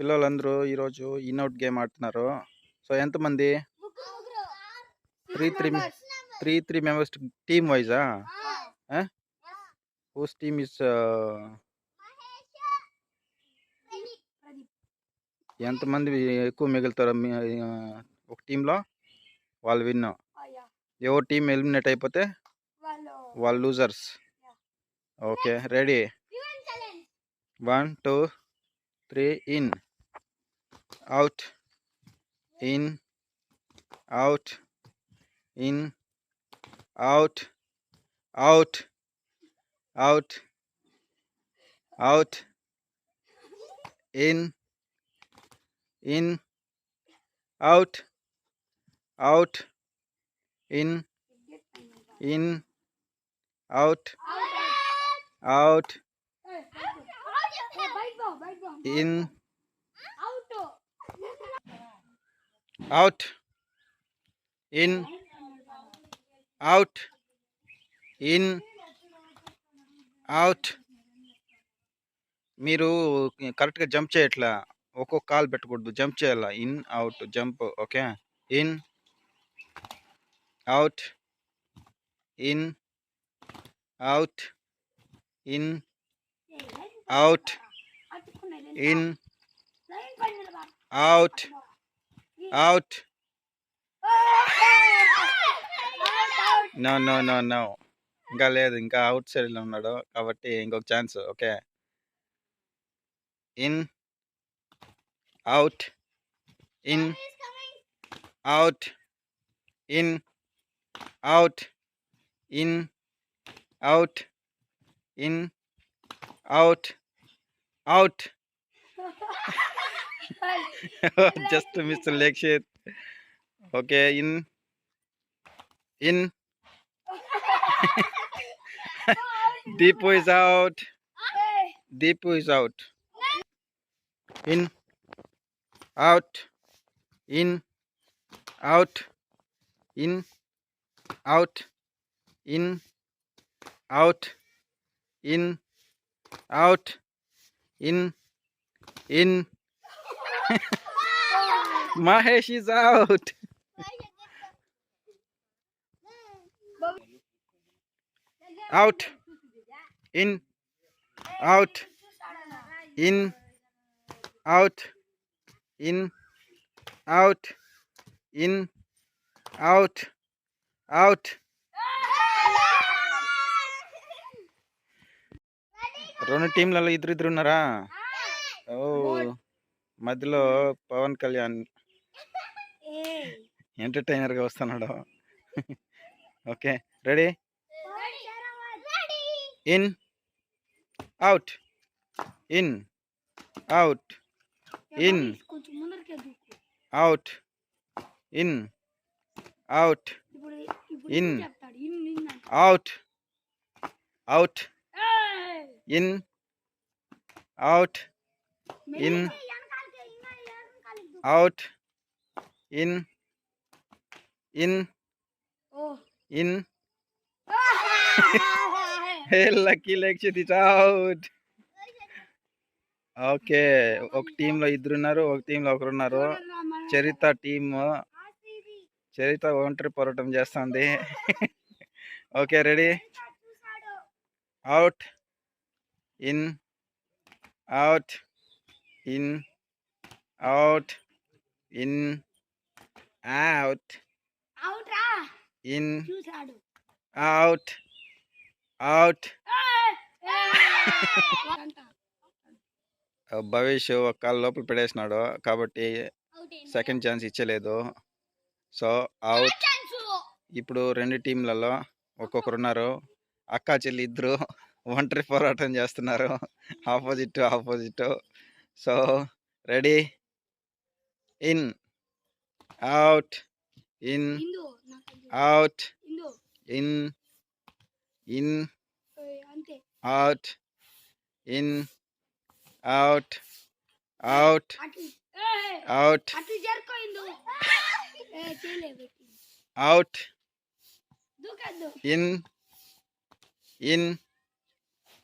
పిల్లలందరూ ఈరోజు in out game ఆడుతున్నారు. సో ఎంతమంది? Three three three three members team వైజా? Whose team is ఎంతమంది ఎక్కువ మిగులుతారు ఒక టీంలో? వాళ్ళు విన్. ఎవరు టీం ఎలిమినేట్ అయిపోతే? వాళ్ళు losers. Okay ready. One two three in. out in out in out out out out in in out out in in out out in out in out in out మీరు కరెక్ట్గా jump చేయట్లా ఒక్కొక్క call పెట్టకూడదు jump చేయాల in out jump okay in out in out in out in out out no no no no ఇంకా లేదు ఇంకా out సైడ్లో ఉన్నాడు కాబట్టి ఇంకొక chance okay in out in out in out in out in out out just Mr. Lakshit. Okay, in. In. Deepu is out. Deepu is out. In. Out. In. Out. In. Out. In. Out. In. Out. In. In. Mahesh is out out in out in out in out in out out రెండు టీంలలో ఇద్దరు ఇద్దరు ఉన్నారా ఓ మధ్యలో పవన్ కళ్యాణ్ ఎంటర్టైనర్గా వస్తున్నాడు. Okay ready? In out. In out. In out. In out. In. Out. Out! In out. In out in in. In lucky Lakshit is out okay ఒక టీంలో ఇద్దరు ఉన్నారు ఒక టీంలో ఒకరు ఉన్నారు చరిత టీమ్ చరిత ఒంటరి పోరాటం చేస్తుంది. Okay ready out in out in out in out in out out. Bhavish ఒక కాలు లోపల పెట్టేసినాడు కాబట్టి? Second chance ఇచ్చలేదు. So out. ఇప్పుడు రెండు టీంలలో ఒక్కొక్కరు ఉన్నారు. అక్క చెల్లి ఇద్దరు ఒంటరి పోరాటం చేస్తున్నారు. Opposite opposite. So ready? in out in out in in out in out out out out in in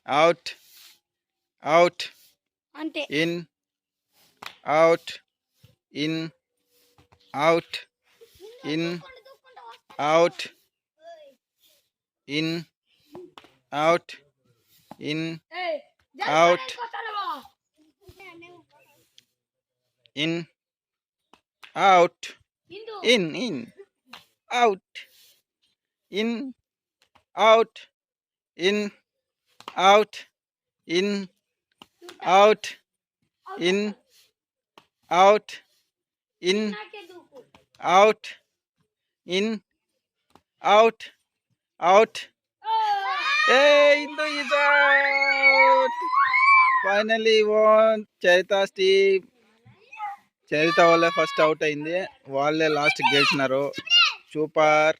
out out in out in out in out in out in out in out in in out in out in out in out in out ఏయ్ Out. In out out A Indu is out finally one Charita team Charita వాళ్ళే first out అయింది. వాళ్ళే last గెలిచినారు. Super.